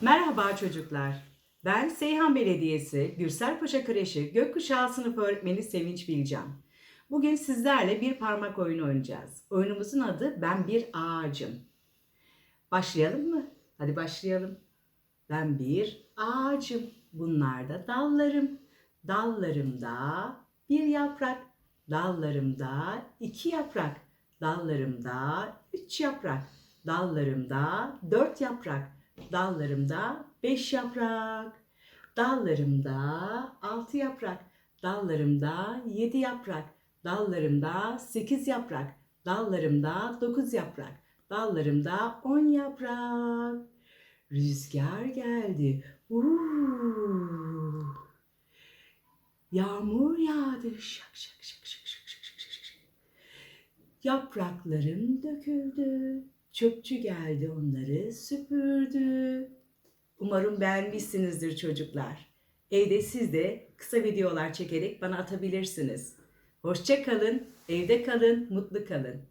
Merhaba çocuklar. Ben Seyhan Belediyesi Gürselpaşa Kreşi Gökkuşağı Sınıf Öğretmeni Sevinç Bilcan. Bugün sizlerle bir parmak oyunu oynayacağız. Oyunumuzun adı Ben Bir Ağacım. Başlayalım mı? Hadi başlayalım. Ben bir ağacım. Bunlar da dallarım. Dallarımda bir yaprak. Dallarımda iki yaprak. Dallarımda üç yaprak. Dallarımda dört yaprak. Dallarımda beş yaprak. Dallarımda altı yaprak. Dallarımda yedi yaprak. Dallarımda sekiz yaprak. Dallarımda dokuz yaprak. Dallarımda on yaprak. Rüzgar geldi. Uuu. Yağmur yağdı. Şak şak şak şak şak şak şak. Yapraklarım döküldü. Çöpçü geldi onları süpürdü. Umarım beğenmişsinizdir çocuklar. Evde siz de kısa videolar çekerek bana atabilirsiniz. Hoşça kalın, evde kalın, mutlu kalın.